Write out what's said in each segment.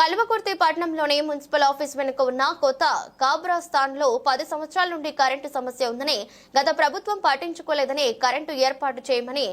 కల్వకుర్తి పట్టణంలోని municipal office వెనుక ఉన్న కొత్త కాబ్రాస్థాన్లో పది సంవత్సరాల నుండి కరెంటు సమస్య ఉందని గత ప్రభుత్వం పట్టించుకోలేదని కరెంటు ఏర్పాటు చేయమని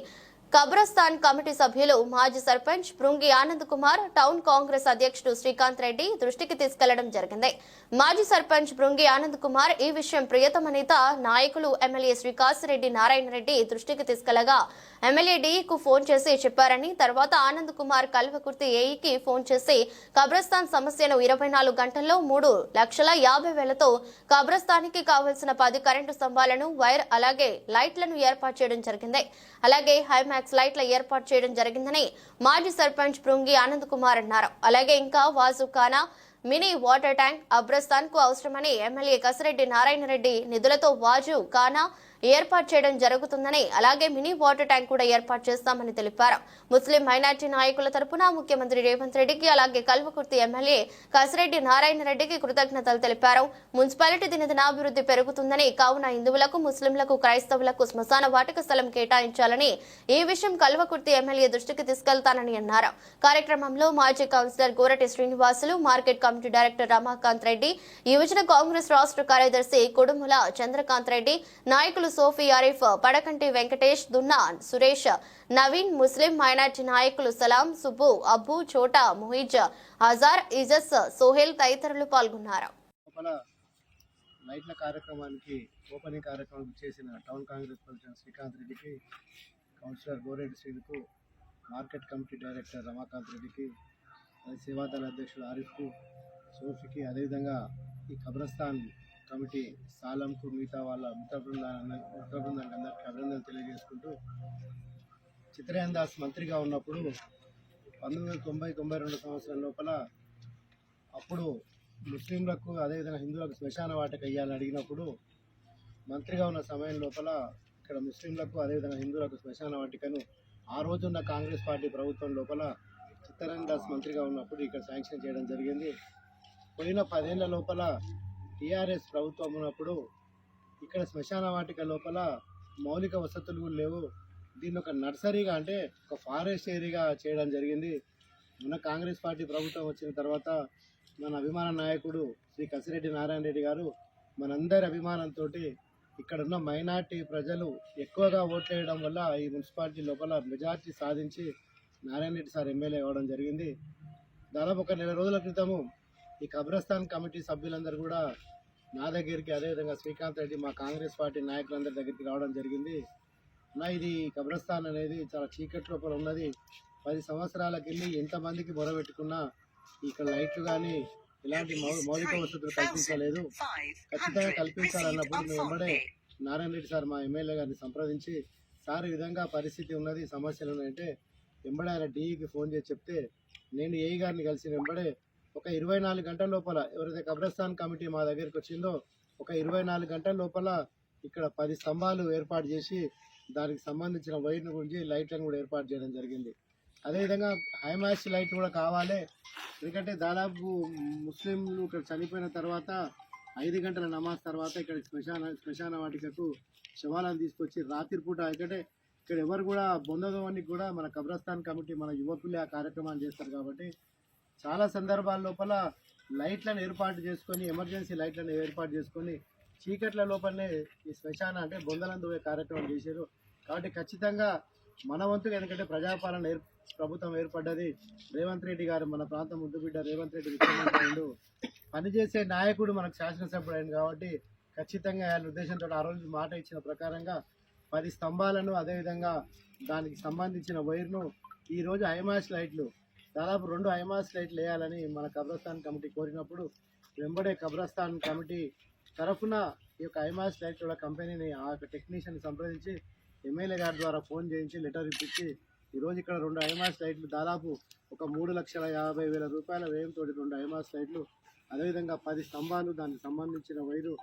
కబ్రస్థాన్ కమిటీ సభ్యులు మాజీ సర్పంచ్ భృంగి ఆనంద్ కుమార్ టౌన్ కాంగ్రెస్ అధ్యక్షుడు శ్రీకాంత్ రెడ్డి దృష్టికి తీసుకెళ్ళడం జరిగింది. మాజీ సర్పంచ్ భృంగి ఆనంద్ కుమార్ ఈ విషయం ప్రియతమ నేత నాయకులు ఎమ్మెల్యే శ్రీకాసిరెడ్డి నారాయణ రెడ్డి దృష్టికి తీసుకెళ్ళగా ఎమ్మెల్యే డిఈకు ఫోన్ చేసి చెప్పారని తర్వాత ఆనంద్ కుమార్ కల్వకుర్తి ఏఈకి ఫోన్ చేసి కబ్రస్తాన్ సమస్యను ఇరవై నాలుగు గంటల్లో మూడు లక్షల యాభై వేలతో కబ్రస్తానికి కావలసిన పది కరెంటు స్తంభాలను వైర్ అలాగే లైట్లను ఏర్పాటు చేయడం జరిగింది. అలాగే హైమాక్స్ లైట్ల ఏర్పాటు చేయడం జరిగిందని మాజీ సర్పంచ్ భృంగి ఆనంద్ కుమార్ అన్నారు. అలాగే ఇంకా వాజు ఖానా మినీ వాటర్ ట్యాంక్ అబ్రస్థాన్కు అవసరమని ఎమ్మెల్యే కసిరెడ్డి నారాయణ రెడ్డి నిధులతో వాజు ఖానా ఏర్పాటు చేయడం జరుగుతుందని అలాగే మినీ వాటర్ ట్యాంక్ కూడా ఏర్పాటు చేస్తామని తెలిపారు. ముస్లిం మైనార్టీ నాయకుల తరపున ముఖ్యమంత్రి రేవంత్ రెడ్డికి అలాగే కల్వకుర్తి ఎమ్మెల్యే కసిరెడ్డి నారాయణ రెడ్డికి కృతజ్ఞతలు తెలిపారు. మున్సిపాలిటీ దినదినాభివృద్ధి పెరుగుతుందని కావున హిందువులకు ముస్లింలకు క్రైస్తవులకు శ్మశాన వాటిక స్థలం కేటాయించాలని ఈ విషయం కల్వకుర్తి ఎమ్మెల్యే దృష్టికి తీసుకెళ్తానని అన్నారు. కార్యక్రమంలో మాజీ councillor Gorati Srinivasulu market committee director Ramakanth Reddy యువజన కాంగ్రెస్ రాష్ట్ర కార్యదర్శి కుడుముల చంద్రకాంత్ రెడ్డి నాయకులు సోఫీ ఆరిఫ్ పడకంటి వెంకటేష్ దున్నా సురేష్ నవీన్ ముస్లిం మైనార్టీ నాయకులు సలాం సుబ్బు అబ్బు చోటా మొహిజ్ హజార్ ఇజస్ సోహెల్ తదితరులు పాల్గొన్నారు. లైట్ల కార్యక్రమానికి ఓపెనింగ్ కార్యక్రమం చేసిన టౌన్ కాంగ్రెస్ ప్రెసిడెంట్ శ్రీకాంత్ రెడ్డికి కౌన్సిలర్ గోరెడ్డి శ్రీలకు మార్కెట్ కమిటీ డైరెక్టర్ రమాకాంత్ రెడ్డికి సేవాదళ అధ్యక్షుడు ఆరిఫ్కు సోఫీకి అదేవిధంగా ఈ కబ్రస్థాన్ కమిటీ సాలంకు మిగతా వాళ్ళ మిత్ర బృందాన్ని మిత్ర బృందానికి అందరికీ అభినందనలు తెలియజేసుకుంటూ చిత్రయాన్ దాస్ మంత్రిగా ఉన్నప్పుడు పంతొమ్మిది వందల తొంభై తొంభై రెండు సంవత్సరం లోపల అప్పుడు ముస్లింలకు అదేవిధంగా హిందువులకు శ్మశాన వాటిక ఇవ్వాలని అడిగినప్పుడు మంత్రిగా ఉన్న సమయం లోపల ఇక్కడ ముస్లింలకు అదేవిధంగా హిందువులకు శ్మశాన వాటికను ఆ రోజున్న కాంగ్రెస్ పార్టీ ప్రభుత్వం లోపల చిత్తరంజన్ దాస్ మంత్రిగా ఉన్నప్పుడు ఇక్కడ శాంక్షన్ చేయడం జరిగింది. పోయిన పదేళ్ళ లోపల టీఆర్ఎస్ ప్రభుత్వం ఉన్నప్పుడు ఇక్కడ శ్మశాన వాటిక లోపల మౌలిక వసతులు కూడా లేవు. దీన్ని ఒక నర్సరీగా అంటే ఒక ఫారెస్ట్ ఏరియాగా చేయడం జరిగింది. మన కాంగ్రెస్ పార్టీ ప్రభుత్వం వచ్చిన తర్వాత మన అభిమాన నాయకుడు శ్రీ కసిరెడ్డి నారాయణ రెడ్డి గారు మనందరి అభిమానంతో ఇక్కడ ఉన్న మైనార్టీ ప్రజలు ఎక్కువగా ఓట్లేయడం వల్ల ఈ మున్సిపాలిటీ లోపల మెజార్టీ సాధించి నారాయణ రెడ్డి సార్ ఎమ్మెల్యే అవ్వడం జరిగింది. దాదాపు ఒక నెల రోజుల క్రితము ఈ కబ్రస్థాన్ కమిటీ సభ్యులందరూ కూడా నా దగ్గరికి అదేవిధంగా శ్రీకాంత్ రెడ్డి మా కాంగ్రెస్ పార్టీ నాయకులందరి దగ్గరికి రావడం జరిగింది. నా ఇది కబ్రస్థాన్ అనేది చాలా చీకటి లోపల ఉన్నది. పది సంవత్సరాలకు వెళ్ళి ఎంతమందికి మొరబెట్టుకున్నా ఇక్కడ లైట్లు కానీ ఇలాంటి మౌ- మౌలిక వసతులు కల్పించలేదు. ఖచ్చితంగా కల్పించాలన్నప్పుడు మేము వెంబడే నారాయణ రెడ్డి సార్ మా ఎమ్మెల్యే గారిని సంప్రదించి సార్ ఈ విధంగా పరిస్థితి ఉన్నది సమస్యలు ఉన్నాయంటే వెంబడే ఆయన డీఈకి ఫోన్ చేసి చెప్తే నేను ఏఈ గారిని కలిసి వెంబడే ఒక ఇరవై నాలుగు గంటల లోపల ఎవరైతే కబ్రస్థాన్ కమిటీ మా దగ్గరికి వచ్చిందో ఒక ఇరవై నాలుగు గంటల లోపల ఇక్కడ పది స్తంభాలు ఏర్పాటు చేసి దానికి సంబంధించిన వైర్ను గురించి లైట్లను కూడా ఏర్పాటు చేయడం జరిగింది. అదేవిధంగా హైమాస్ లైట్ కూడా కావాలి. ఎందుకంటే దాదాపు ముస్లింలు ఇక్కడ చనిపోయిన తర్వాత ఐదు గంటల నమాజ్ తర్వాత ఇక్కడ శ్మశాన శ్మశాన వాటికకు శవాలను తీసుకొచ్చి రాత్రిపూట ఎందుకంటే ఇక్కడ ఎవరు కూడా బొందదోవానికి కూడా మన కబ్రస్థాన్ కమిటీ మన యువకులే ఆ కార్యక్రమాన్ని చేస్తారు కాబట్టి చాలా సందర్భాల లోపల లైట్లను ఏర్పాటు చేసుకొని ఎమర్జెన్సీ లైట్లను ఏర్పాటు చేసుకొని చీకట్ల లోపలనే ఈ శ్మశాన అంటే బొందలందు కార్యక్రమం చేశారు. కాబట్టి ఖచ్చితంగా మన వంతుగా ఎందుకంటే ప్రజాపాలన ఏర్ ప్రభుత్వం ఏర్పడ్డది. రేవంత్ రెడ్డి గారు మన ప్రాంతం ముద్దు బిడ్డ రేవంత్ రెడ్డి ముఖ్యమంత్రి పనిచేసే నాయకుడు మనకు శాసనసభ్యుడు అయింది కాబట్టి ఖచ్చితంగా ఆయన ఉద్దేశంతో ఆ రోజు మాట ఇచ్చిన ప్రకారంగా పది స్తంభాలను అదేవిధంగా దానికి సంబంధించిన వైర్ను ఈరోజు ఐమాష్ ఐమాస్ లైట్లు దాదాపు రెండు ఐమాస్ లైట్లు వేయాలని మన కబ్రస్థాన్ కమిటీ కోరినప్పుడు వెంబడే కబ్రస్థాన్ కమిటీ తరఫున ఈ యొక్క ఐమాస్ లైట్ కంపెనీని ఆ యొక్క టెక్నీషియన్ సంప్రదించి ఎమ్మెల్యే గారి ద్వారా ఫోన్ చేయించి లెటర్ ఇప్పించి ఈరోజు ఇక్కడ రెండు ఐమాస్ లైట్లు దాదాపు ఒక మూడు లక్షల యాభై వేల రూపాయల వ్యయంతో రెండు ఐమాస్ లైట్లు అదేవిధంగా పది స్తంభాలు దానికి సంబంధించిన వైరు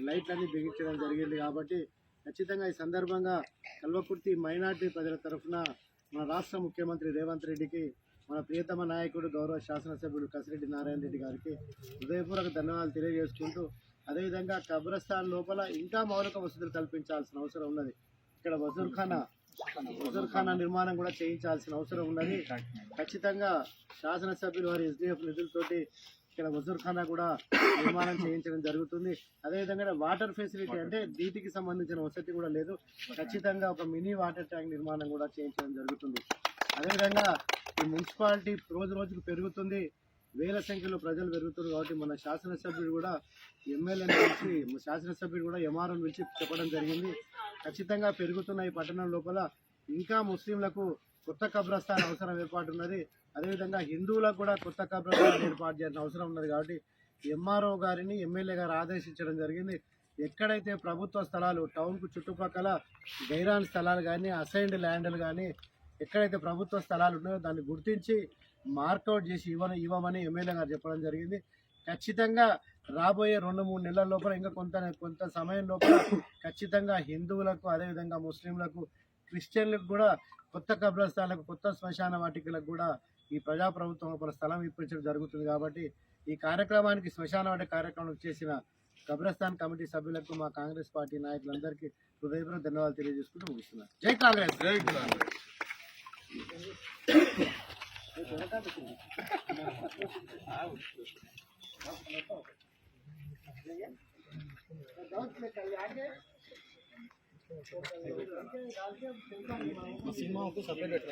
లైట్లన్నీ బిగించడం జరిగింది కాబట్టి ఖచ్చితంగా ఈ సందర్భంగా కల్వకుర్తి మైనార్టీ ప్రజల తరఫున మన రాష్ట్ర ముఖ్యమంత్రి రేవంత్ రెడ్డికి మన ప్రియతమ నాయకుడు గౌరవ శాసనసభ్యుడు కసిరెడ్డి నారాయణ రెడ్డి గారికి హృదయపూర్వక ధన్యవాదాలు తెలియజేసుకుంటూ అదేవిధంగా కబ్రస్థాన్ లోపల ఇంకా మౌలిక వసతులు కల్పించాల్సిన అవసరం ఉన్నది. ఇక్కడ వజూర్ఖానా వజూర్ఖానా నిర్మాణం కూడా చేయించాల్సిన అవసరం ఉన్నది. ఖచ్చితంగా శాసనసభ్యులు వారి ఎస్డిఎఫ్ నిధులతోటి ఇక్కడ వజూర్ఖానా కూడా నిర్మాణం చేయించడం జరుగుతుంది. అదేవిధంగా వాటర్ ఫెసిలిటీ అంటే నీటికి సంబంధించిన వసతి కూడా లేదు. ఖచ్చితంగా ఒక మినీ వాటర్ ట్యాంక్ నిర్మాణం కూడా చేయించడం జరుగుతుంది. అదేవిధంగా ఈ మున్సిపాలిటీ రోజు రోజుకు పెరుగుతుంది. వేల సంఖ్యలో ప్రజలు పెరుగుతున్నారు కాబట్టి మన శాసనసభ్యుడు కూడా ఎమ్మెల్యేని పిలిచి శాసనసభ్యుడు కూడా ఎంఆర్ఓని పిలిచి చెప్పడం జరిగింది. ఖచ్చితంగా పెరుగుతున్న ఈ పట్టణం లోపల ఇంకా ముస్లింలకు కొత్త కబ్రస్థాన్ అవసరం ఏర్పాటు ఉన్నది అదేవిధంగా హిందువులకు కూడా కొత్త కబ్రస్థానం ఏర్పాటు చేయాల్సిన అవసరం ఉన్నది కాబట్టి ఎంఆర్ఓ గారిని ఎమ్మెల్యే గారు ఆదేశించడం జరిగింది. ఎక్కడైతే ప్రభుత్వ స్థలాలు టౌన్కు చుట్టుపక్కల గైరాన్ స్థలాలు కానీ అసైన్డ్ ల్యాండ్లు కానీ ఎక్కడైతే ప్రభుత్వ స్థలాలు ఉన్నాయో దాన్ని గుర్తించి మార్కౌట్ చేసి ఇవ్వని ఇవ్వమని ఎమ్మెల్యే గారు చెప్పడం జరిగింది. ఖచ్చితంగా రాబోయే రెండు మూడు నెలల లోపల ఇంకా కొంత కొంత సమయం లోపల ఖచ్చితంగా హిందువులకు అదేవిధంగా ముస్లింలకు క్రిస్టియన్లకు కూడా కొత్త కబ్రస్థానాలకు కొత్త శ్మశాన వాటికలకు కూడా ఈ ప్రజాప్రభుత్వం లోపల స్థలం ఇప్పించడం జరుగుతుంది కాబట్టి ఈ కార్యక్రమానికి శ్మశాన వాటి కార్యక్రమం చేసిన కబ్రస్థాన్ కమిటీ సభ్యులకు మా కాంగ్రెస్ పార్టీ నాయకులందరికీ హృదయపూర్వక ధన్యవాదాలు తెలియజేసుకుంటూ ముగిస్తున్నాను జై కాంగ్రెస్! జై సినిమా సపరేట్